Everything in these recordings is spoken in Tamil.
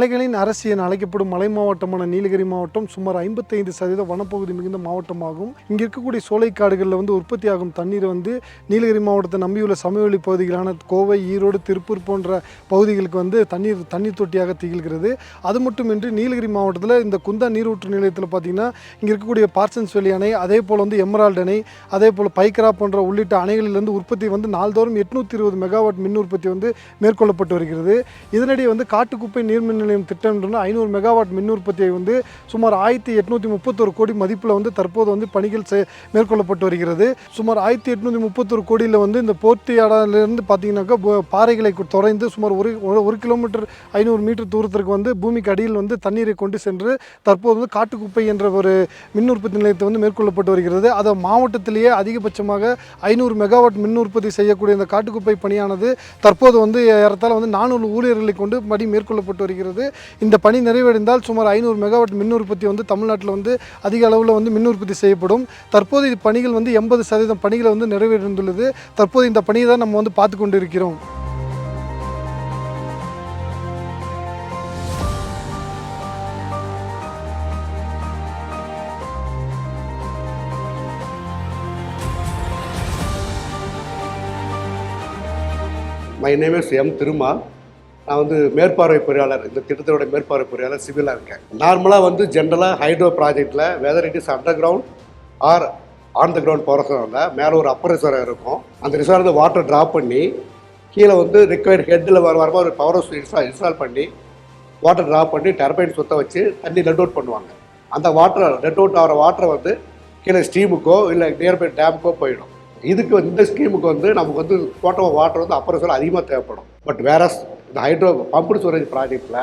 மலைகளின் அரசு என அழைக்கப்படும் மலை மாவட்டமான நீலகிரி மாவட்டம் சுமார் ஐம்பத்தைந்து சதவீத வனப்பகுதி மிகுந்த மாவட்டமாகும். இங்கே இருக்கக்கூடிய சோலைக்காடுகளில் வந்து உற்பத்தியாகும் தண்ணீர் வந்து நீலகிரி மாவட்டத்தை நம்பியுள்ள சமவெளி பகுதிகளான கோவை ஈரோடு திருப்பூர் போன்ற பகுதிகளுக்கு வந்து தண்ணீர் தண்ணீர் தொட்டியாக திகழ்கிறது. அது மட்டுமின்றி நீலகிரி மாவட்டத்தில் இந்த குந்தா நீரூற்று நிலையத்தில் பார்த்தீங்கன்னா இங்கே இருக்கக்கூடிய பார்சன்ஸ் வெளி அணை அதே போல் வந்து எமரால்டு அணை அதே போல் பைக்கரா போன்ற உள்ளிட்ட அணைகளிலிருந்து உற்பத்தி வந்து நாள்தோறும் எட்நூற்றி இருபது மெகாவாட் மின் உற்பத்தி வந்து மேற்கொள்ளப்பட்டு வருகிறது. இதனிடையே வந்து காட்டுக்குப்பை நீர்மின் நிலையம் திட்டம் ஐநூறு மெகாவாட் மின் உற்பத்தியை வந்து சுமார் ஆயிரத்தி எட்நூற்றி முப்பத்தொரு கோடி மதிப்பில் வந்து தற்போது வந்து பணிகள் செ- மேற்கொள்ளப்பட்டு வருகிறது. சுமார் ஆயிரத்தி எட்நூற்றி முப்பத்தொரு கோடியில் வந்து இந்த போர்த்தியாடிலிருந்து பார்த்தீங்கன்னாக்கா பாறைகளை தொடர்ந்து சுமார் ஒரு ஒரு- ஒரு கிலோமீட்டர் ஐநூறு மீட்டர் தூரத்திற்கு வந்து பூமிக்கு அடியில் வந்து தண்ணீரை கொண்டு சென்று தற்போது வந்து காட்டுக்குப்பை என்ற ஒரு மின் உற்பத்தி நிலையத்தை வந்து மேற்கொள்ளப்பட்டு வருகிறது. அதை மாவட்டத்திலேயே அதிகபட்சமாக ஐநூறு மெகாவாட் மின் உற்பத்தி செய்யக்கூடிய இந்த காட்டுக்குப்பை பணியானது தற்போது வந்து ஏறத்தால் வந்து நானூறு ஊழியர்களை கொண்டு பணி மேற்கொள்ளப்பட்டு வருகிறது. இந்த பணி நிறைவடைந்தால் சுமார் ஐநூறு மெகாவாட் மின் உற்பத்தி வந்து தமிழ்நாட்டில் வந்து அதிக அளவில் வந்து மின் உற்பத்தி செய்யப்படும். தற்போது இது பணிகள் வந்து எண்பது சதவீதம் பணிகளை வந்து நிறைவேறிந்துள்ளது தற்போது இந்த பணியை தான் நம்ம வந்து பார்த்து கொண்டு இருக்கிறோம் my name is M Thiruma நான் வந்து மேற்பார்வை பொறியாளர் இந்த திட்டத்தோட மேற்பார்வை பொறியாளர் சிவிலாக இருக்கேன். நார்மலாக வந்து ஜென்ரலாக ஹைட்ரோ ப்ராஜெக்டில் whether it is under ground or on the ground போகிறதுனால மேலே ஒரு அப்பர் ரிசர்வர் இருக்கும். அந்த ரிசர்வர் வாட்டர் ட்ராப் பண்ணி கீழே வந்து ரிக்வயர்ட் ஹெட்டில் வர வரமா ஒரு பவர் ஹவுஸ் இன்ஸ்டால் இன்ஸ்டால் பண்ணி வாட்டர் ட்ராப் பண்ணி டர்பைன் சுத்த வச்சு தண்ணி ரெட் அவுட் பண்ணுவாங்க. அந்த வாட்டர் ரெட் அவுட் ஆகிற வாட்டரை வந்து கீழே ஸ்டீமுக்கோ இல்லை நியர்பை டேமுக்கோ போயிடும். இதுக்கு வந்து இந்த ஸ்கீமுக்கு வந்து நமக்கு வந்து டோட்டல் வாட்டர் வந்து அப்பர் ரிசர்வ் அதிகமாக தேவைப்படும். பட் வேற இந்த ஹைட்ரோ பம்பு ஸ்டோரேஜ் ப்ராஜெக்டில்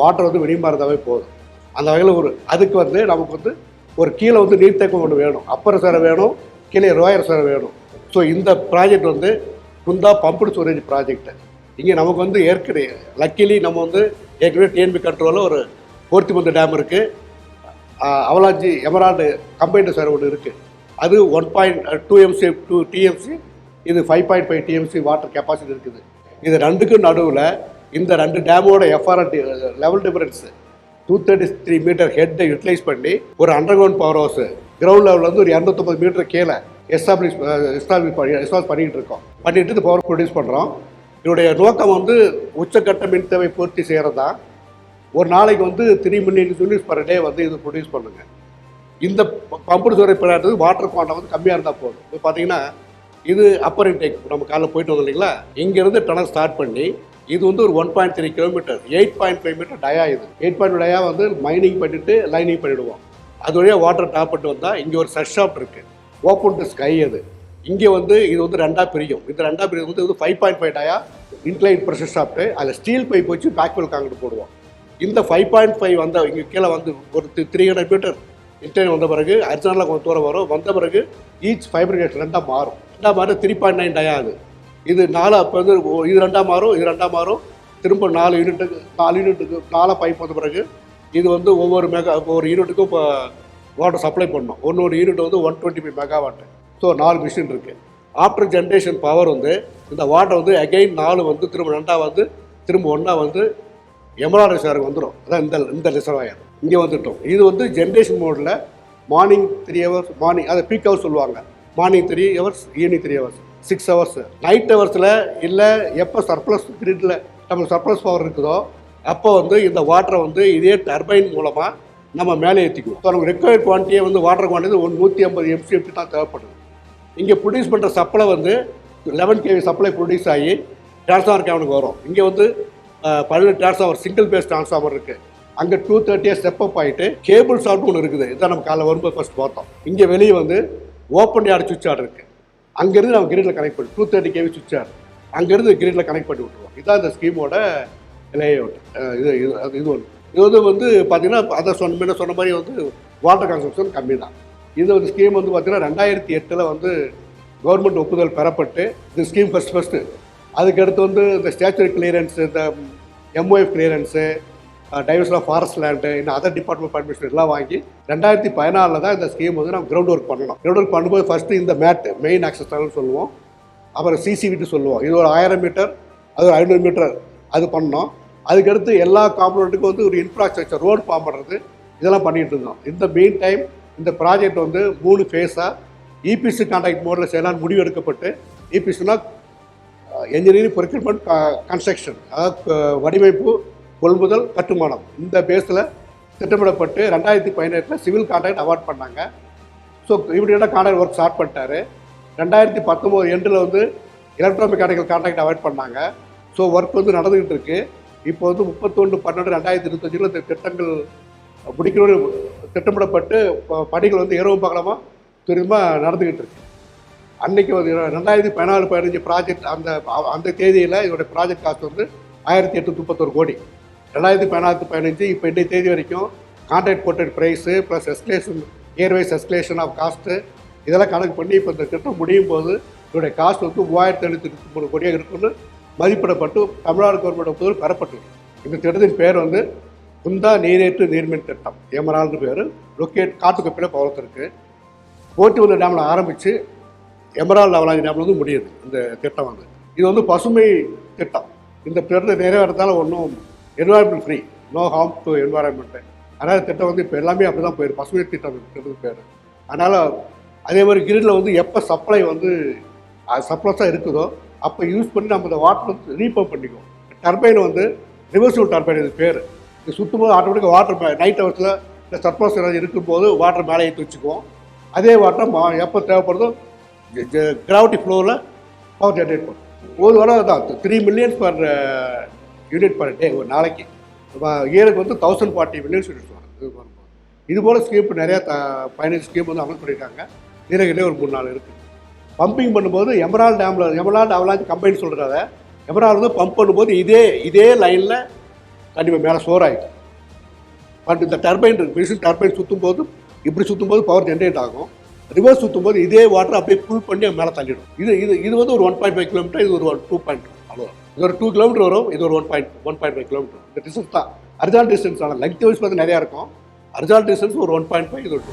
வாட்டர் வந்து வெளியுமா இருந்தாவே போதும். அந்த வகையில் ஒரு அதுக்கு வந்து நமக்கு வந்து ஒரு கீழே வந்து நீர்த்தேக்கம் ஒன்று வேணும். அப்பர் சேர வேணும் கீழே ரோயர் சேர வேணும். ஸோ இந்த ப்ராஜெக்ட் வந்து குந்தா பம்பு ஸ்டோரேஜ் ப்ராஜெக்ட் இங்கே நமக்கு வந்து ஏற்கனவே லக்கிலி நம்ம வந்து ஏற்கனவே டிஎன்பி கண்ட்ரோலில் ஒரு போர்த்திமந்த டேம் இருக்குது அவலாஞ்சி எமரால்டு கம்பைன்டு சார் ஒன்று இருக்குது அது one point two MC two TMC இது five point five TMC water capacity இருக்குது. இது ரெண்டுக்கும் நடுவில் இந்த ரெண்டு டேமோட FRR level difference two thirty three metre ஹெட்டை utilise பண்ணி ஒரு under ground power house ground லெவலில் வந்து ஒரு இரநூத்தொம்பது மீட்டர் கீழே எஸ்டாப்ளிஷ் எஸ்டாப்ளிஷ் பண்ணி எஸ்டாப் பண்ணிகிட்டு இருக்கோம். பண்ணிட்டு இந்த பவர் ப்ரொடியூஸ் பண்ணுறோம் இதனுடைய நோக்கம் வந்து உச்சக்கட்ட மின் தேவை பூர்த்தி செய்கிறது தான் ஒரு நாளைக்கு வந்து three million units per day வந்து இது ப்ரொடியூஸ் பண்ணுங்கள் இந்த பம்பு சுவரை பிள்ளாடுறது வாட்டர் குவாண்டம் வந்து கம்மியாக இருந்தால் போதும். இப்போ பார்த்தீங்கன்னா இது அப்பர் இன்டேக் நம்ம காலைல போயிட்டு வந்தோம் இல்லைங்களா? இங்கேருந்து டனல் ஸ்டார்ட் பண்ணி இது வந்து ஒரு one point three kilometre eight point five metre dia இது. எயிட் பாயிண்ட் டயா வந்து மைனிங் பண்ணிவிட்டு லைனிங் பண்ணிவிடுவோம் அது வழியாக வாட்டர் டாப் பண்ணிட்டு வந்தால் இங்கே ஒரு சட் ஷாப் இருக்குது ஓப்பன் டு ஸ்கை அது. இங்கே வந்து இது வந்து ரெண்டாக பிரியும். இந்த ரெண்டாக பிரியும். வந்து இது five point five dia incline pressure shaft அதில் ஸ்டீல் பைப் வச்சு பேக்வெல் காங்கிட்டு போடுவோம். இந்த ஃபைவ் பாயிண்ட் ஃபைவ் வந்த இங்கே கீழே வந்து ஒரு த்ரீ ஹண்ட்ரட் மீட்டர் இன்டர்ன் வந்த பிறகு அரிஜினலாக கொஞ்சம் தூரம் வரும். வந்த பிறகு ஈச் ஃபைப்ரிகேட் ரெண்டாக மாறும். ரெண்டாம் மாறும் த்ரீ பாயிண்ட் நைன் டயாது இது நாலு அப்போ வந்து ஓ- இது ரெண்டாம் மாறும் இது ரெண்டாம் மாறும் திரும்ப நாலு யூனிட்டுக்கு நாலு யூனிட்டுக்கு நாலாக பைப் வந்த பிறகு இது வந்து ஒவ்வொரு மெகா ஒவ்வொரு யூனிட்டுக்கும் இப்போ வாட்டர் சப்ளை பண்ணணும் ஒன்று ஒரு யூனிட் வந்து one twenty five megawatt so நாலு மிஷின் இருக்குது ஆஃப்டர் ஜென்ரேஷன் பவர் வந்து இந்த வாட்டர் வந்து அகெயின் நாலு வந்து திரும்ப ரெண்டாக வந்து திரும்ப ஒன்றா வந்து எமரால்டு ரிசர்வ் வந்துடும் அதான் இந்த இந்த ரிசர்வாயர் இங்கே வந்துட்டோம். இது வந்து ஜென்ரேஷன் மோடில் மார்னிங் த்ரீ ஹவர்ஸ் மார்னிங் அதை பீக் ஹவர் சொல்லுவாங்க. Morning three hours evening three hours six hours night ஹவர்ஸில் இல்லை எப்போ சர்ப்ளஸ் கிரிட்டில் நமக்கு சர்ப்ளஸ் பவர் இருக்குதோ அப்போ வந்து இந்த வாட்டரை வந்து இதே டர்பைன் மூலமாக நம்ம மேலே ஏற்றிக்குவோம் ஸோ நமக்கு ரெக்வயர்ட் குவான்டிட்டியே வந்து வாட்டர் குவான்டிட்டி ஒரு நூற்றி ஐம்பது எம்சிஎஃப்டி தான் தேவைப்படுது. இங்கே ப்ரொடியூஸ் பண்ணுற சப்ளை வந்து லெவன் கேவி சப்ளை ப்ரொடியூஸ் ஆகி டிரான்ஸ்ஃபார்மர் கேவனுக்கு வரும். இங்கே வந்து பதினெட்டு டிரான்ஸ்ஃபார்மர் சிங்கிள் பேஸ் டிரான்ஸ்ஃபார்மர் இருக்குது அங்கே டூ தேர்ட்டியாக ஸ்டெப் அப் ஆகிட்டு கேபிள் ஷார்ட் ஒன்று இருக்குது. இதான் நம்ம காலைல வரும்போது ஃபஸ்ட் பார்த்தோம். இங்கே வெளியே வந்து ஓப்பன் யார்டு சுவிட்ச் ஆர்டர் இருக்குது அங்கேருந்து நம்ம கிரிட்டில் கனெக்ட் பண்ணி டூ தேர்ட்டி கேவி சுவிட்ச் ஆர்டர் அங்கேருந்து கிரிட்டில் கனெக்ட் பண்ணி விட்டுருவோம். இதான் இந்த ஸ்கீமோட லேஅவுட் இது இது அது இது ஒன்று இது வந்து வந்து பார்த்தீங்கன்னா அதை சொன்ன சொன்ன மாதிரி வந்து வாட்டர் கன்சம்ஷன் கம்மி தான். இது வந்து ஸ்கீம் வந்து பார்த்தீங்கன்னா ரெண்டாயிரத்தி எட்டில் வந்து கவர்மெண்ட் ஒப்புதல் பெறப்பட்டு இந்த ஸ்கீம் ஃபஸ்ட் ஃபஸ்ட்டு அதுக்கடுத்து வந்து இந்த ஸ்டேச்சுரி கிளியரன்ஸு இந்த எம்ஓஎஃப் கிளியரன்ஸு டைவர்ஸில் ஆஃப் ஃபாரஸ்ட் லேண்டு இன்னும் அதர் டிபார்ட்மெண்ட் பர்மிஷன் எல்லாம் வாங்கி ரெண்டாயிரத்தி பதினாலில் தான் இந்த ஸ்கீம் வந்து நம்ம கிரவுண்ட் ஒர்க் பண்ணணும். கிரவுண்ட் ஒர்க் பண்ணும்போது ஃபஸ்ட்டு இந்த மேட்டு மெயின் ஆக்சஸ் டனல் சொல்லுவோம். அப்புறம் சிசிவிட்டு சொல்லுவோம். இது ஒரு ஆயிரம் மீட்டர் அது ஒரு ஐநூறு மீட்டர் அது பண்ணோம். அதுக்கடுத்து எல்லா காம்பனண்ட்டுக்கும் வந்து ஒரு இன்ஃப்ராஸ்ட்ரக்சர் ரோடு ஃபார்ம் பண்ணுறது இதெல்லாம் பண்ணிகிட்டு இருந்தோம். இந்த மெயின் டைம் இந்த ப்ராஜெக்ட் வந்து மூணு ஃபேஸாக இபிசி கான்ட்ராக்ட் மோடில் செய்யலாம்னு முடிவு எடுக்கப்பட்டு இபிசினா என்ஜினியரிங் ப்ரொக்யூர்மெண்ட் கன்ஸ்ட்ரக்ஷன் அதாவது வடிவமைப்பு கொள்முதல் கட்டுமானம். இந்த பேஸில் திட்டமிடப்பட்டு ரெண்டாயிரத்தி பதினெட்டில் சிவில் கான்ட்ராக்ட் அவார்ட் பண்ணாங்க. ஸோ இமீடியட்டாக கான்ட்ராக்ட் ஒர்க் ஸ்டார்ட் பண்ணிட்டாரு. ரெண்டாயிரத்தி பத்தொம்போது எண்டில் வந்து எலக்ட்ரோ மெக்கானிக்கல் கான்ட்ராக்ட் அவாய்ட் பண்ணாங்க. ஸோ ஒர்க் வந்து நடந்துகிட்டு இருக்கு. இப்போ வந்து முப்பத்தொன்று பன்னெண்டு ரெண்டாயிரத்தி இருபத்தஞ்சில் இந்த திட்டங்கள் முடிக்கணும்னு திட்டமிடப்பட்டு ப- பணிகள் வந்து இரவு பகலமாக திரும்ப நடந்துக்கிட்டு இருக்கு. அன்னைக்கு வந்து ரெண்டாயிரத்தி பதினாலு பதினஞ்சு ப்ராஜெக்ட் அந்த அந்த தேதியில் இதோட ப்ராஜெக்ட் காஸ்ட் வந்து ஆயிரத்தி எட்நூத்தி முப்பத்தொரு கோடி. ரெண்டாயிரத்தி பதினாறு பதினஞ்சு இப்போ இன்றைய தேதி வரைக்கும் contract போட்டட் price plus escalation yearwise escalation of cost இதெல்லாம் கணக்கு பண்ணி இப்போ இந்த திட்டம் முடியும் போது இதோடைய காஸ்ட் வந்து மூவாயிரத்தி எழுநூற்றி மூணு கோடியாக இருக்குன்னு மதிப்பிடப்பட்டு தமிழ்நாடு கவர்மெண்ட் ஒப்புதல் பெறப்பட்டது. இந்த திட்டத்தின் பேர் வந்து குந்தா நீரேற்று நீர்மின் திட்டம். எமரால்னு பேர். லொக்கேட் காட்டுக்கப்பில் போட்டி போட்டிவந்த டேமில் ஆரம்பித்து எமரால் லெவலாஜி டேமில் வந்து முடியுது இந்த திட்டம் வந்து. இது வந்து பசுமை திட்டம். இந்த திட்டத்தை நிறைவேறதால ஒன்றும் environment free no harm to environment அதனால் திட்டம் வந்து இப்போ எல்லாமே அப்படி தான் போயிடும் பசுமை திட்டம் பேர் அதனால் அதே மாதிரி கிரிடில் வந்து எப்போ சப்ளை வந்து சப்ளஸாக இருக்குதோ அப்போ யூஸ் பண்ணி நம்ம இந்த வாட்டர் வந்து ரீபம்ப் பண்ணிக்குவோம். டர்பைன் வந்து ரிவர்சிபிள் டர்பைன் இது பேர். இது சுற்றும் போது ஆட்டோமேட்டிக்காக வாட்டர் நைட் ஹவர்ஸில் இந்த சர்ப்ளஸ் ஏதாவது இருக்கும்போது வாட்டர் மேலே ஏற்றி வச்சுக்குவோம். அதே வாட்டர் மா எப்போ தேவைப்படுதோ கிராவிட்டி ஃப்ளோவில் பவர் ஜென்ரேட் பண்ணும் ஒரு வாரம் தான் three million per unit per day ஒரு நாளைக்கு. இயருக்கு வந்து தௌசண்ட் ஃபார்ட்டி மில்லியன்ஸ் யூனிட்ஸ் வரும் இது போல் ஸ்கீம் நிறையா த பதினஞ்சு ஸ்கீம் வந்து அமல் பண்ணியிருக்காங்க நீலகிரிலே ஒரு மூணு நாள் இருக்குது பம்பிங் பண்ணும்போது எமரால் டேமில் எமரால் அவலாஞ்சி கம்பைன் சொல்கிறத எமரால் வந்து பம்ப் பண்ணும்போது இதே இதே லைனில் கண்டிப்பாக மேலே ஸ்டோர் ஆகிடும் பட் இந்த டர்பைன் இருக்குது மிஷின் டர்பைன் சுற்றும் போது இப்படி சுற்றும் போது பவர் ஜென்ரேட் ஆகும். ரிவர்ஸ் சுற்றும் போது இதே வாட்டர் அப்படியே புல் பண்ணி மேலே தள்ளிடும். இது இது இது வந்து ஒரு ஒன் பாயிண்ட் ஃபைவ் கிலோமீட்டர் இது ஒரு டூ பாயிண்ட் அவ்வளோ இது ஒரு டூ கிலோமீட்டர் வரும். இது ஒரு one point one point five kilometre இந்த டிஸ்டன்ஸ் தான். அர்ஜால் டிஸ்டன்ஸ் ஆனால் லெங்க் வைஸ் வந்து நிறையா இருக்கும். அர்ஜால் டிஸ்டன்ஸ் ஒரு ஒன் பாயிண்ட் ஃபைவ் இது ஒரு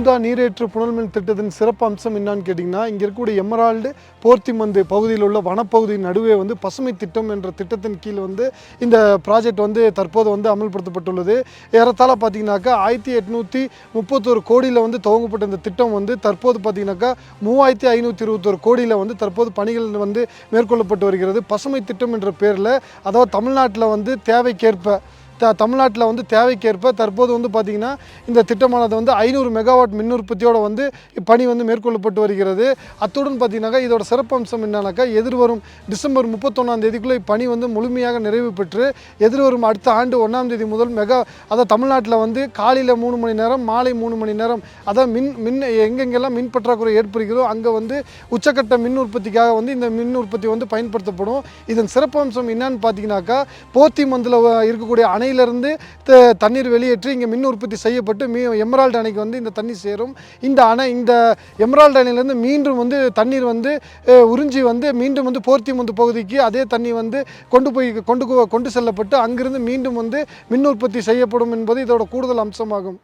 குந்தா நீரேற்று புனல்மின் திட்டத்தின் சிறப்பு அம்சம் என்னான்னு கேட்டிங்கன்னா இங்கே இருக்கக்கூடிய எமரால்டு போர்த்திமந்து பகுதியில் உள்ள வனப்பகுதியின் நடுவே வந்து பசுமை திட்டம் என்ற திட்டத்தின் கீழ் வந்து இந்த ப்ராஜெக்ட் வந்து தற்போது வந்து அமல்படுத்தப்பட்டுள்ளது. ஏறத்தாழ பார்த்தீங்கன்னாக்கா ஆயிரத்தி எட்நூற்றி முப்பத்தொரு கோடியில் வந்து துவங்கப்பட்ட இந்த திட்டம் வந்து தற்போது பார்த்தீங்கன்னாக்கா மூவாயிரத்தி ஐநூற்றி இருபத்தொரு கோடியில் வந்து தற்போது பணிகள் வந்து மேற்கொள்ளப்பட்டு வருகிறது. பசுமை திட்டம் என்ற பேரில் அதாவது தமிழ்நாட்டில் வந்து தேவைக்கேற்ப த தமிழ்நாட்டில் வந்து தேவைக்கேற்ப தற்போது வந்து பார்த்திங்கன்னா இந்த திட்டமானது வந்து ஐநூறு மெகாவாட் மின் உற்பத்தியோட வந்து இப்பணி வந்து மேற்கொள்ளப்பட்டு வருகிறது. அத்துடன் பார்த்திங்கனாக்கா இதோட சிறப்பம்சம் என்னன்னாக்கா எதிர்வரும் டிசம்பர் முப்பத்தொன்னாம் தேதிக்குள்ளே இப்பணி வந்து முழுமையாக நிறைவு பெற்று எதிர்வரும் அடுத்த ஆண்டு ஒன்றாம் தேதி முதல் மெகா அதாவது தமிழ்நாட்டில் வந்து காலையில் மூணு மணி நேரம் மாலை மூணு மணி நேரம் அதாவது மின் மின் எங்கெங்கெல்லாம் மின் பற்றாக்குறை ஏற்படுகிறதோ அங்கே வந்து உச்சக்கட்ட மின் உற்பத்திக்காக வந்து இந்த மின் உற்பத்தி வந்து பயன்படுத்தப்படும். இதன் சிறப்பம்சம் என்னன்னு பார்த்தீங்கன்னாக்கா போத்தி மந்தில் இருக்கக்கூடிய அணையிலிருந்து த- தண்ணீர் வெளியேற்றி இங்கே மின் உற்பத்தி செய்யப்பட்டு மீ எமரால்டு அணைக்கு வந்து இந்த தண்ணி சேரும். இந்த அணை இந்த எமரால்டு அணையிலேருந்து மீண்டும் வந்து தண்ணீர் வந்து உறிஞ்சி வந்து மீண்டும் வந்து போர்த்திமுந்து பகுதிக்கு அதே தண்ணி வந்து கொண்டு போய் கொண்டு கொண்டு செல்லப்பட்டு அங்கிருந்து மீண்டும் வந்து மின் உற்பத்தி செய்யப்படும் என்பது இதோட கூடுதல் அம்சமாகும்.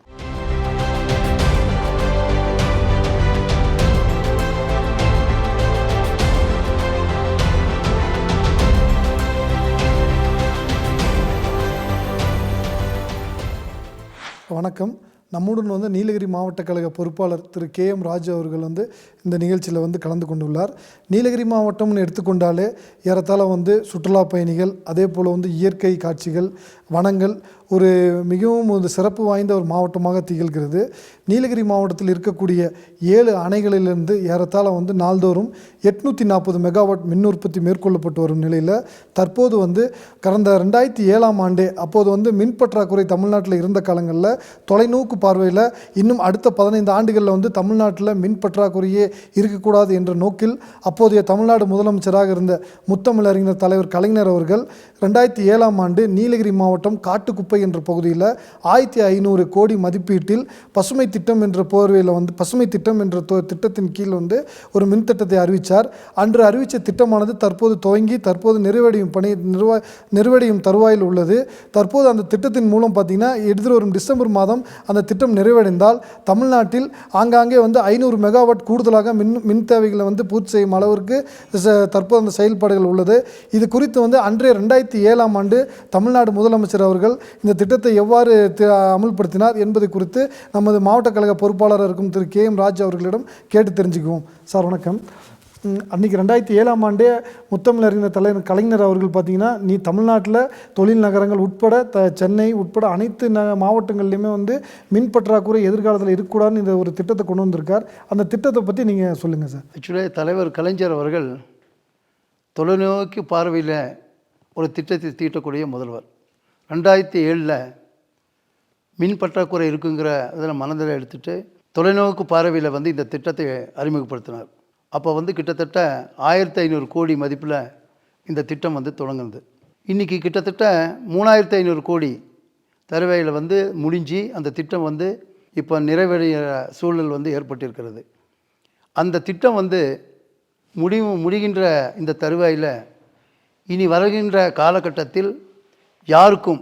வணக்கம். நம்முடன் வந்து நீலகிரி மாவட்ட கழக பொறுப்பாளர் திரு கே எம் ராஜு அவர்கள் வந்து இந்த நிகழ்ச்சியில் வந்து கலந்து கொண்டுள்ளார். நீலகிரி மாவட்டம்னு எடுத்துக்கொண்டாலே ஏறத்தாழ வந்து சுற்றுலா பயணிகள் அதே போல் வந்து இயற்கை காட்சிகள் வனங்கள் ஒரு மிகவும் ஒரு சிறப்பு வாய்ந்த ஒரு மாவட்டமாக திகழ்கிறது. நீலகிரி மாவட்டத்தில் இருக்கக்கூடிய ஏழு அணைகளிலிருந்து ஏறத்தாழ வந்து நாள்தோறும் எட்நூற்றி நாற்பது மெகாவாட் மின் உற்பத்தி மேற்கொள்ளப்பட்டு வரும் நிலையில் தற்போது வந்து கடந்த ரெண்டாயிரத்தி ஏழாம் ஆண்டே அப்போது வந்து மின் பற்றாக்குறை தமிழ்நாட்டில் இருந்த காலங்களில் தொலைநோக்கு பார்வையில் இன்னும் அடுத்த பதினைந்து ஆண்டுகளில் வந்து தமிழ்நாட்டில் மின் பற்றாக்குறையே இருக்கக்கூடாது என்ற நோக்கில் அப்போதைய தமிழ்நாடு முதலமைச்சராக இருந்த முத்தமிழறிஞர் தலைவர் கலைஞர் அவர்கள் ரெண்டாயிரத்தி ஏழாம் ஆண்டு நீலகிரி மாவட்ட மாவட்டம் காட்டுக்குப்பை என்ற பகுதியில் ஆயிரத்தி ஐநூறு கோடி மதிப்பீட்டில் பசுமை திட்டம் என்ற போர்வையில் வந்து பசுமை திட்டம் என்ற திட்டத்தின் கீழ் வந்து ஒரு மின் திட்டத்தை அறிவித்தார் அன்று அறிவித்த திட்டமானது தற்போது துவங்கி தற்போது நிறைவடையும் பணி நிர்வா நிறைவடையும் தருவாயில் உள்ளது. தற்போது அந்த திட்டத்தின் மூலம் பார்த்திங்கன்னா எதிர்வரும் டிசம்பர் மாதம் அந்த திட்டம் நிறைவடைந்தால் தமிழ்நாட்டில் ஆங்காங்கே வந்து ஐநூறு மெகாவாட் கூடுதலாக மின் மின் தேவைகளை வந்து பூர்த்தி செய்யும் அளவிற்கு தற்போது அந்த செயல்பாடுகள் உள்ளது. இது குறித்து வந்து அன்றைய ரெண்டாயிரத்தி ஏழாம் ஆண்டு தமிழ்நாடு முதலமைச்சர் அவர்கள் இந்த திட்டத்தை எவ்வாறு தி- அமுல்படுத்தினார் என்பது குறித்து நமது மாவட்ட கழக பொறுப்பாளராக இருக்கும் திரு கே எம் ராஜ் அவர்களிடம் கேட்டு தெரிஞ்சுக்குவோம். சார் வணக்கம். அன்றைக்கி ரெண்டாயிரத்தி ஏழாம் ஆண்டே முத்தமிழறிஞர் தலைவர் கலைஞர் அவர்கள் பார்த்தீங்கன்னா நீ தமிழ்நாட்டில் தொழில் நகரங்கள் உட்பட த சென்னை உட்பட அனைத்து ந மாவட்டங்கள்லையுமே வந்து மின் பற்றாக்குறை எதிர்காலத்தில் இருக்கக்கூடாதுன்னு இந்த ஒரு திட்டத்தை கொண்டு வந்திருக்கார். அந்த திட்டத்தை பற்றி நீங்கள் சொல்லுங்கள் சார். ஆக்சுவலி தலைவர் கலைஞர் அவர்கள் தொலைநோக்கி பார்வையில் ஒரு திட்டத்தை தீட்டக்கூடிய முதல்வர். ரெண்டாயிரத்தி ஏழில் மின் பற்றாக்குறை இருக்குங்கிற அதில் மனதில் எடுத்துகிட்டு தொலைநோக்கு பார்வையில் வந்து இந்த திட்டத்தை அறிமுகப்படுத்தினார். அப்போ வந்து கிட்டத்தட்ட ஆயிரத்தி ஐநூறு கோடி மதிப்பில் இந்த திட்டம் வந்து தொடங்குனது. இன்றைக்கி கிட்டத்தட்ட மூணாயிரத்தி ஐநூறு கோடி தருவையில் வந்து முடிஞ்சு அந்த திட்டம் வந்து இப்போ நிறைவடைய சூழல் வந்து ஏற்பட்டிருக்கிறது. அந்த திட்டம் வந்து முடிவு முடிகின்ற இந்த தருவாயில் இனி வருகின்ற காலகட்டத்தில் யாருக்கும்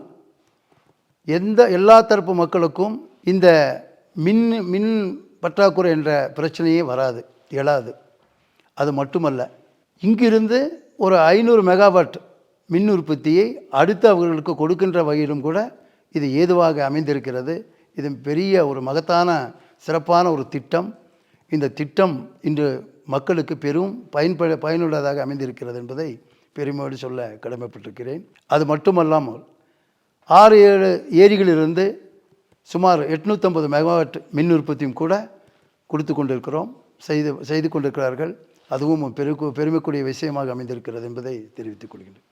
எந்த எல்லா தரப்பு மக்களுக்கும் இந்த மின் மின் பற்றாக்குறை என்ற பிரச்சனையே வராது எழாது அது மட்டுமல்ல இங்கிருந்து ஒரு ஐநூறு மெகாவாட் மின் உற்பத்தியை அடுத்து அவர்களுக்கு கொடுக்கின்ற வகையிலும் கூட இது ஏதுவாக அமைந்திருக்கிறது. இது பெரிய ஒரு மகத்தான சிறப்பான ஒரு திட்டம். இந்த திட்டம் இன்று மக்களுக்கு பெரும் பயன்பட பயனுள்ளதாக அமைந்திருக்கிறது என்பதை பெருமையோடு சொல்ல கடமைப்பட்டிருக்கிறேன். அது மட்டுமல்லாமல் ஆறு ஏழு ஏரிகளிலிருந்து சுமார் எட்நூற்றம்பது மெகாவாட் மின் உற்பத்தியும் கூட கொடுத்து கொண்டிருக்கிறோம். செய்து செய்து கொண்டிருக்கிறார்கள். அதுவும் பெரு பெருமைக்குரிய விஷயமாக அமைந்திருக்கிறது என்பதை தெரிவித்துக் கொள்கின்றேன்.